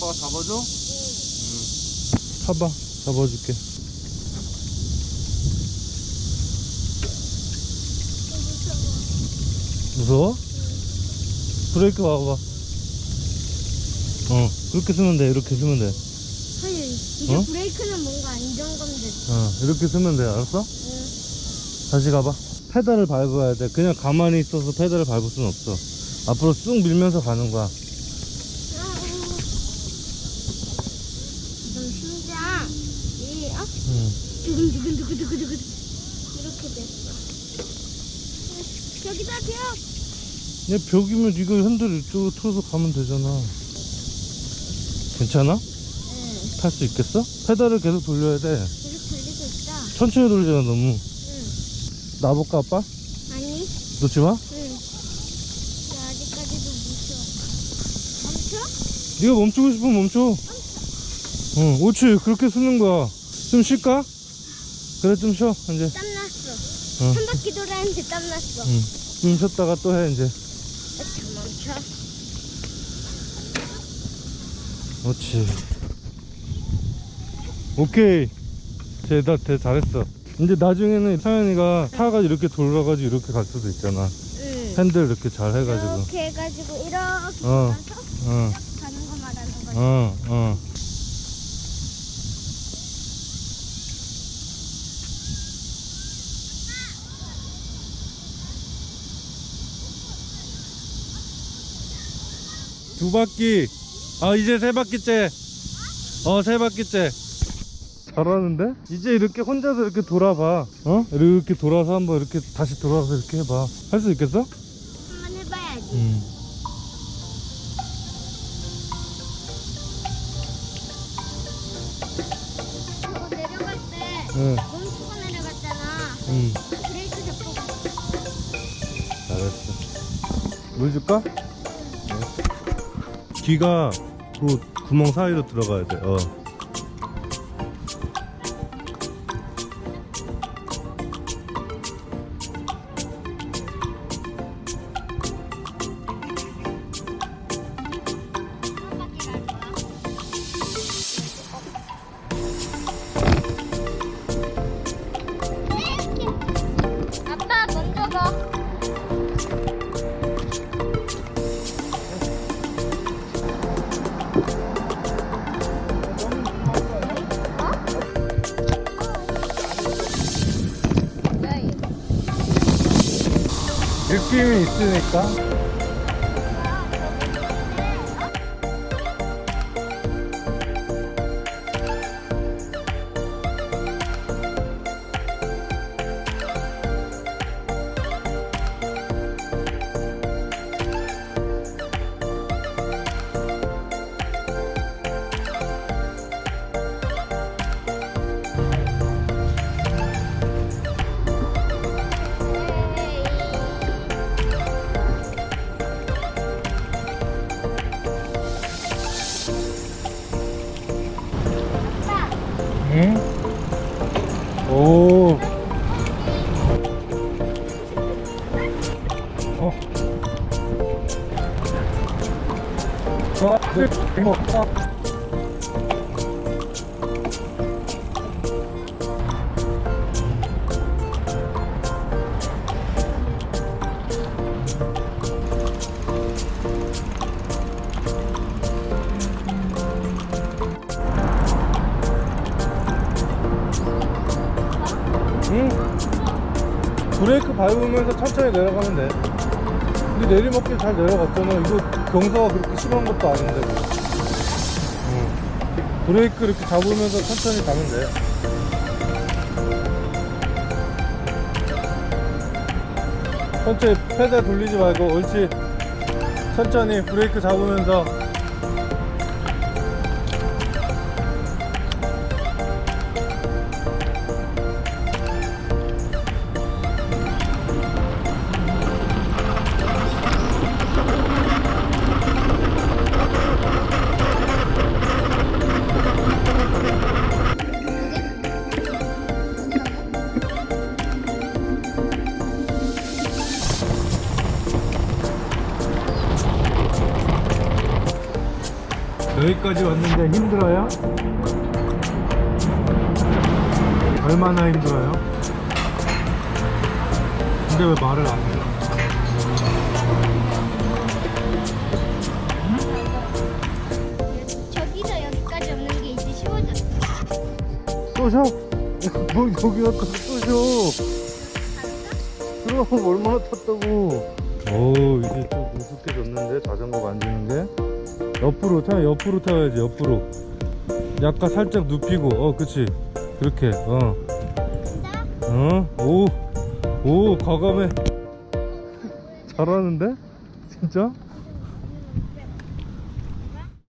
아빠가 잡아줘? 타봐 잡아줄게 무서워? 브레이크 봐봐 어 그렇게 쓰면 돼 이렇게 쓰면 돼 아니 이제 어? 브레이크는 뭔가 안정감돼. 어, 이렇게 쓰면 돼 알았어? 응. 다시 가봐 페달을 밟아야 돼 그냥 가만히 있어서 페달을 밟을 수는 없어 앞으로 쑥 밀면서 가는 거야 지금 심장 이 어? 응. 두근두근두근두근두근 이렇게 됐어. 여기다 벽. 얘 벽이면 이거 핸들 이쪽으로 틀어서 가면 되잖아 괜찮아? 응. 탈 수 있겠어? 페달을 계속 돌려야 돼 계속 돌리고 있다. 천천히 돌리잖아 너무 응. 나볼까 아빠? 아니. 놓지 마? 응. 나 아직까지도 멈춰. 멈춰? 네가 멈추고 싶으면 멈춰 응 옳지 그렇게 쓰는 거야 좀 쉴까? 그래 좀 쉬어 이제 땀났 어. 응. 한 바퀴 돌았는데 땀 났어. 응. 좀 쉬었다가 또 해 이제 자, 멈춰. 그렇지 오케이 쟤나 대 잘했어 이제 나중에는 상현이가 차가 이렇게 돌아가지고 이렇게 갈 수도 있잖아 응. 핸들 이렇게 잘 해가지고 이렇게 해가지고 이렇게 어. 가서 어, 딱 가는 거 말하는 거지. 어, 어. 두 바퀴. 아, 이제 세 바퀴째. 어, 세 바퀴째. 잘하는데? 이제 이렇게 혼자서 이렇게 돌아봐. 어? 이렇게 돌아서 한번 이렇게 다시 돌아서 이렇게 해봐. 할 수 있겠어? 한번 해봐야지. 응. 저거 내려갈 때 응. 멈추고 내려갔잖아. 응. 브레이크 잡고. 잘했어. 물 줄까? 귀가 그 구멍 사이로 들어가야 돼. 어. 아빠 먼저 가. 느낌이 있으니까. 응? 오. 어. 어, 어. 응? 브레이크 밟으면서 천천히 내려가면 돼. 근데 내리막길 잘 내려갔잖아. 이거 경사가 그렇게 심한 것도 아닌데. 응. 브레이크 이렇게 잡으면서 천천히 돼. 천천히 페달 돌리지 말고 옳지. 천천히 브레이크 잡으면서 여기까지 왔는데 힘들어요? 얼마나 힘들어요? 근데 왜 말을 안 해요? 저기서 여기까지 오는 게 이제 쉬워졌어. 또 쉬어? 뭐 여기 왔다가 또 쉬어 그럼 얼마나 탔다고 오 이제 좀 능숙해졌는데 자전거 만지는 게 옆으로 타 옆으로 타야지 옆으로 약간 살짝 눕히고 어 그치 그렇게 어 어? 오, 오, 과감해. 잘하는데? 진짜?